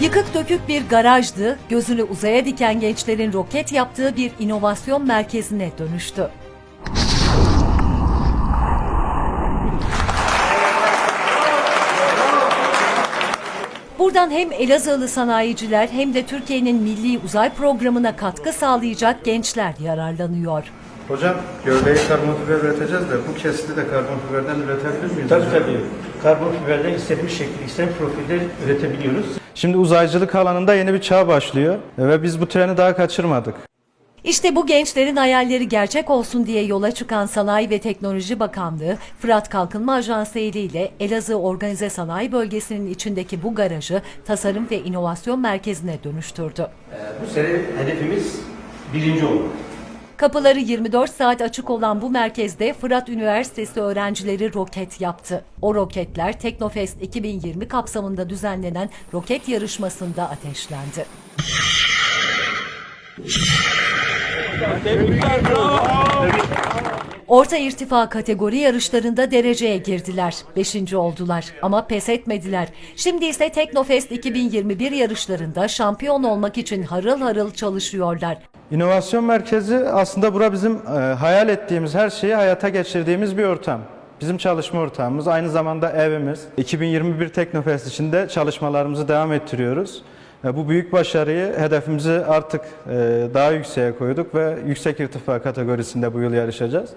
Yıkık dökük bir garajdı, gözünü uzaya diken gençlerin roket yaptığı bir inovasyon merkezine dönüştü. Buradan hem Elazığlı sanayiciler hem de Türkiye'nin milli uzay programına katkı sağlayacak gençler yararlanıyor. Hocam gövdeyi karbon fiber üreteceğiz de bu kesiti de karbon fiberden üretebilir miyiz? Tabii hocam? tabii. Karbon fiberden istediğimiz şekilde, istediğimiz profilde üretebiliyoruz. Şimdi uzaycılık alanında yeni bir çağ başlıyor ve biz bu treni daha kaçırmadık. İşte bu gençlerin hayalleri gerçek olsun diye yola çıkan Sanayi ve Teknoloji Bakanlığı, Fırat Kalkınma Ajansı ile Elazığ Organize Sanayi Bölgesi'nin içindeki bu garajı tasarım ve inovasyon merkezine dönüştürdü. Bu sene hedefimiz birinci olmak. Kapıları 24 saat açık olan bu merkezde Fırat Üniversitesi öğrencileri roket yaptı. O roketler Teknofest 2020 kapsamında düzenlenen roket yarışmasında ateşlendi. Orta irtifa kategori yarışlarında dereceye girdiler. Beşinci oldular ama pes etmediler. Şimdi ise Teknofest 2021 yarışlarında şampiyon olmak için harıl harıl çalışıyorlar. İnovasyon merkezi aslında bura bizim e, hayal ettiğimiz her şeyi hayata geçirdiğimiz bir ortam. Bizim çalışma ortamımız, aynı zamanda evimiz. 2021 Teknofest için de çalışmalarımızı devam ettiriyoruz. E, bu büyük başarıyı, hedefimizi artık e, daha yükseğe koyduk ve yüksek irtifa kategorisinde bu yıl yarışacağız.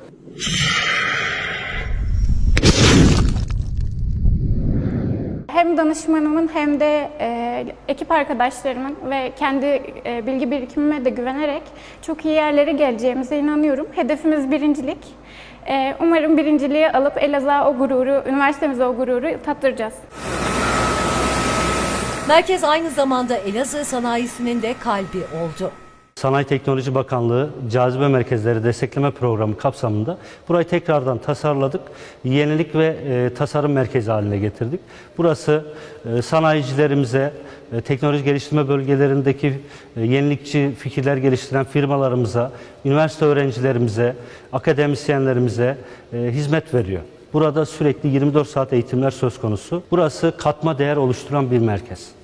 Danışmanımın hem de e, ekip arkadaşlarımın ve kendi e, bilgi birikimime de güvenerek çok iyi yerlere geleceğimize inanıyorum. Hedefimiz birincilik. E, umarım birinciliği alıp Elazığ'a o gururu, üniversitemize o gururu tattıracağız. Merkez aynı zamanda Elazığ sanayisinin de kalbi oldu. Sanayi Teknoloji Bakanlığı Cazibe Merkezleri Destekleme Programı kapsamında burayı tekrardan tasarladık. Yenilik ve e, tasarım merkezi haline getirdik. Burası e, sanayicilerimize, e, teknoloji geliştirme bölgelerindeki e, yenilikçi fikirler geliştiren firmalarımıza, üniversite öğrencilerimize, akademisyenlerimize e, hizmet veriyor. Burada sürekli 24 saat eğitimler söz konusu. Burası katma değer oluşturan bir merkez.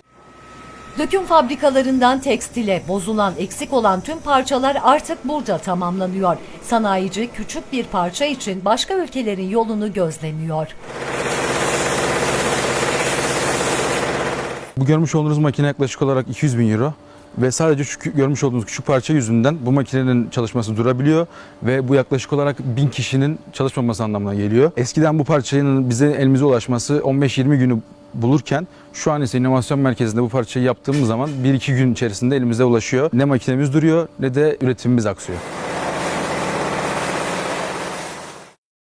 Döküm fabrikalarından tekstile bozulan, eksik olan tüm parçalar artık burada tamamlanıyor. Sanayici küçük bir parça için başka ülkelerin yolunu gözlemiyor. Bu görmüş olduğunuz makine yaklaşık olarak 200 bin euro ve sadece şu görmüş olduğunuz küçük parça yüzünden bu makinenin çalışması durabiliyor ve bu yaklaşık olarak 1000 kişinin çalışmaması anlamına geliyor. Eskiden bu parçanın bize elimize ulaşması 15-20 günü bulurken şu an ise inovasyon merkezinde bu parçayı yaptığımız zaman 1-2 gün içerisinde elimize ulaşıyor. Ne makinemiz duruyor ne de üretimimiz aksıyor.